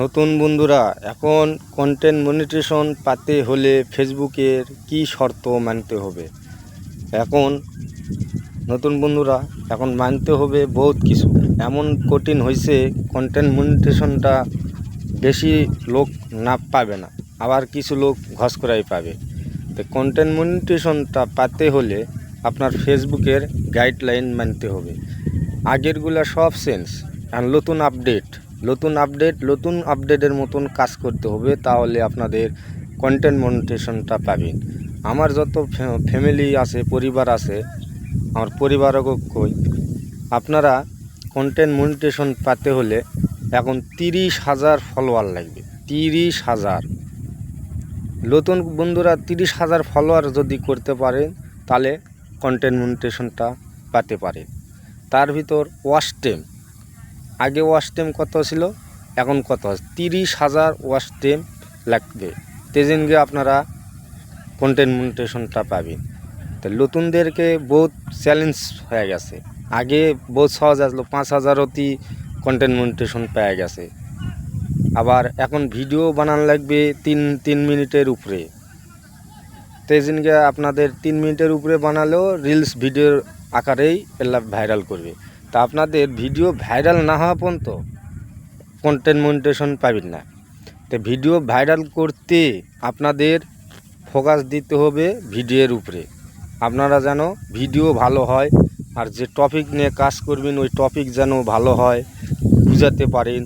নতুন বন্ধুরা, এখন কন্টেন্ট মনিটেশন পাতে হলে ফেসবুকের কি শর্ত মানতে হবে? এখন নতুন বন্ধুরা, এখন মানতে হবে বহুত কিছু। এমন কঠিন হয়েছে কন্টেন্ট মনিটেশনটা বেশি লোক না পাবে না, আবার কিছু লোক ঘস করাই পাবে। তো কন্টেন্ট মনিটেশনটা পাতে হলে আপনার ফেসবুকের গাইডলাইন মানতে হবে। আগেরগুলা সব সেন্স আর নতুন আপডেট নতুন আপডেট নতুন আপডেটের মতন কাজ করতে হবে, তাহলে আপনাদের কন্টেন্ট মনিটেশনটা পাবেন। আমার যত ফ্যামিলি আছে, পরিবার আছে, আমার পরিবারকে কই, আপনারা কন্টেন্ট মনিটেশন পাতে হলে এখন তিরিশ হাজার ফলোয়ার লাগবে, তিরিশ হাজার। নতুন বন্ধুরা তিরিশ হাজার ফলোয়ার যদি করতে পারেন, তাহলে কন্টেন্ট মনিটেশনটা পাতে পারেন। তার ভিতর ওয়াশ আগে ওয়াশ টাইম কত ছিল? এখন কত? তিরিশ হাজার ওয়াশ টাইম লাগবে। তেজিনকে আপনারা কন্টেন্ট মনিটেশনটা পাবেন। তো নতুনদেরকে বহুত চ্যালেঞ্জ হয়ে গেছে। আগে বহুত সহজ আসলো, পাঁচ হাজার অতি কন্টেন্ট মনিটেশন পেয়ে গেছে। আবার এখন ভিডিও বানানো লাগবে তিন তিন মিনিটের উপরে। তেজিনকে আপনাদের তিন মিনিটের উপরে বানালেও রিলস ভিডিওর আকারেই এলা ভাইরাল করবে। তা আপনাদের ভিডিও ভাইরাল না হওয়া পর্যন্ত কন্টেন্ট মনিটেশন পাবেন না। তো ভিডিও ভাইরাল করতে আপনাদের ফোকাস দিতে হবে ভিডিওর উপরে। আপনারা যেন ভিডিও ভালো হয় আর যে টপিক নিয়ে কাজ করবেন, ওই টপিক যেন ভালো হয়, বুঝাতে পারেন।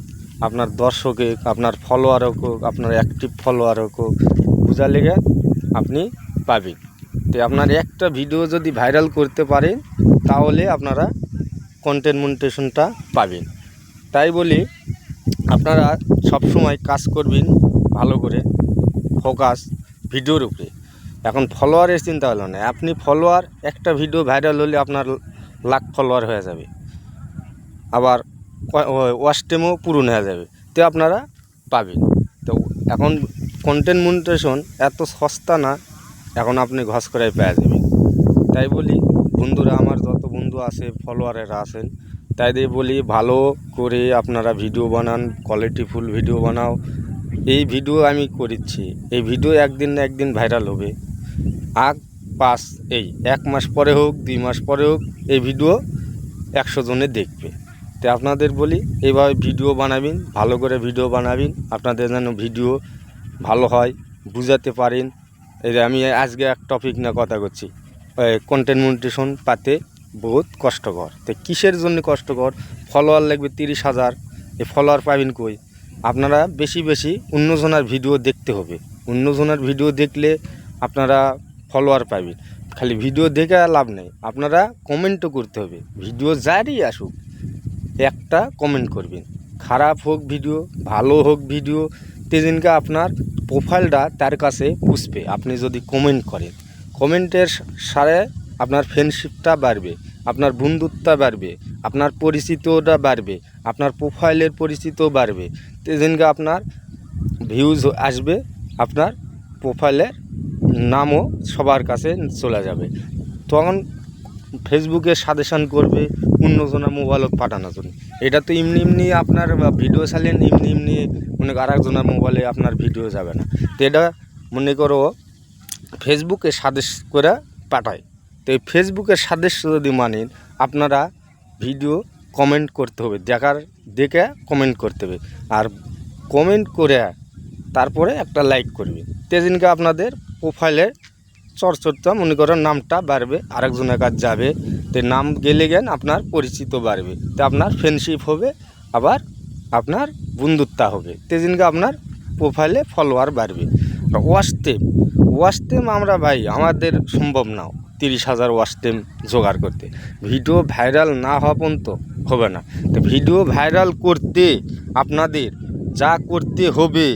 আপনার দর্শকে আপনার ফলোয়ার হোক, আপনার অ্যাক্টিভ ফলোয়ার হোক, বোঝা লেগে আপনি পাবেন। তো আপনার একটা ভিডিও যদি ভাইরাল করতে পারেন, তাহলে আপনারা কন্টেন্ট মনিটেশনটা পাবেন। তাই বলি, আপনারা সব সময় কাজ করবেন ভালো করে ফোকাস ভিডিওর উপরে। এখন ফলোয়ারের চিন্তা হলো না, আপনি ফলোয়ার একটা ভিডিও ভাইরাল হলে আপনার লাখ ফলোয়ার হয়ে যাবে। আবার ওয়াশ টাইমও পূরণ হয়ে যাবে, তো আপনারা পাবেন। তো এখন কন্টেন্ট মনিটেশন এত সস্তা না, এখন আপনি ঘস করে পেয়ে যাবেন। তাই বলি, বন্ধুরা বন্ধু আছে ফলোয়ারেরা আছেন, তাই দিয়ে বলি ভালো করে আপনারা ভিডিও বানান কোয়ালিটিফুল ভিডিও বানাও। এই ভিডিও আমি করেছি এই ভিডিও একদিন না একদিন ভাইরাল হবে। আগ পাস এই এক মাস পরে হোক, দুই মাস পরে হোক, এই ভিডিও একশো জনে দেখবে। তো আপনাদের বলি এইভাবে ভিডিও বানাবেন, ভালো করে ভিডিও বানাবেন, আপনাদের যেন ভিডিও ভালো হয়, বুঝাতে পারেন। এই আমি আজকে এক টপিক না কথা করছি কন্টেন্ট মনিটেশন পাতে বহুত কষ্টকর। তো কিসের জন্য কষ্টকর? ফলোয়ার লাগবে তিরিশ হাজার। এ ফলোয়ার পাবেন কই? আপনারা বেশি বেশি অন্যজনের ভিডিও দেখতে হবে। অন্যজনের ভিডিও দেখলে আপনারা ফলোয়ার পাবেন। খালি ভিডিও দেখে লাভ নেই। আপনারা কমেন্টও করতে হবে। ভিডিও যারই আসুক, একটা কমেন্ট করবেন। খারাপ হোক ভিডিও, ভালো হোক ভিডিও তেদিনকে আপনার প্রোফাইলটা তার কাছে পুষবে। আপনি যদি কমেন্ট করেন, কমেন্টের সারে আপনার ফ্রেন্ডশিপটা বাড়বে, আপনার বন্ধুত্বটা বাড়বে, আপনার পরিচিতটা বাড়বে, আপনার প্রোফাইলের পরিচিতও বাড়বে। তেদিনকে আপনার ভিউজ আসবে, আপনার প্রোফাইলের নামও সবার কাছে চলে যাবে। তখন ফেসবুকে সাজেশান করবে, অন্যজনের মোবাইলত পাঠানোর জন্য। এটা তো এমনি এমনি আপনার ভিডিও চালেন এমনি এমনি মনে করো আরেকজনের মোবাইলে আপনার ভিডিও যাবে না। তো এটা মনে করো ফেসবুকে সাদেশ করে পাঠায়। তো এই ফেসবুকের সাদেশ যদি মানেন আপনারা ভিডিও কমেন্ট করতে হবে, দেখার দেখে কমেন্ট করতে হবে। আর কমেন্ট করে তারপরে একটা লাইক করবে। তেদিনকে আপনাদের প্রোফাইলের চরচরটা মনে করেন নামটা বাড়বে, আরেকজনের কাছে যাবে। তো নাম গেলে গেন আপনার পরিচিত বাড়বে। তো আপনার ফ্রেন্ডশিপ হবে, আবার আপনার বন্ধুত্ব হবে। তেদিনকে আপনার প্রোফাইলে ফলোয়ার বাড়বে। ওয়াশ টেম ওয়াশ আমরা ভাই, আমাদের সম্ভব নাও তিরিশ হাজার ওয়াশ টেম জোগাড় করতে। ভিডিও ভাইরাল না হওয়া পর্যন্ত হবে না। তো ভিডিও ভাইরাল করতে আপনাদের যা করতে হবে,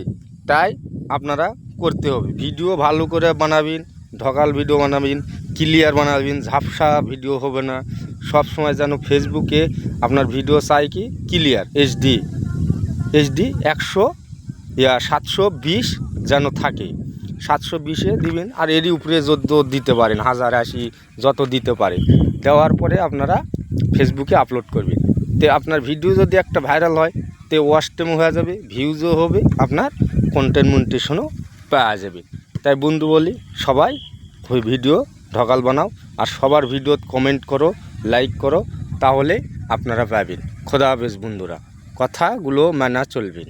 তাই আপনারা করতে হবে। ভিডিও ভালো করে বানাবেন, ঢকাল ভিডিও বানাবেন ক্লিয়ার বানাবেন, ঝাপসা ভিডিও হবে না। সব সময় যেন ফেসবুকে আপনার ভিডিও চাই কি? ক্লিয়ার এইচডি এইচডি একশো সাতশো বিশ যেন থাকে। সাতশো বিশে দিবেন আর এরই উপরে যত দিতে পারেন, হাজার আশি যত দিতে পারে। দেওয়ার পরে আপনারা ফেসবুকে আপলোড করবেন। তো আপনার ভিডিও যদি একটা ভাইরাল হয় এতে ওয়াশ টাইমও হয়ে যাবে, ভিউজও হবে, আপনার কন্টেন্ট পাওয়া যাবে। তাই বন্ধু বলি, সবাই ওই ভিডিও ঢকাল বানাও আর সবার ভিডিও কমেন্ট করো লাইক করো, তাহলে আপনারা পাবেন। খোদা হাফেজ বন্ধুরা, কথাগুলো মানা চলবে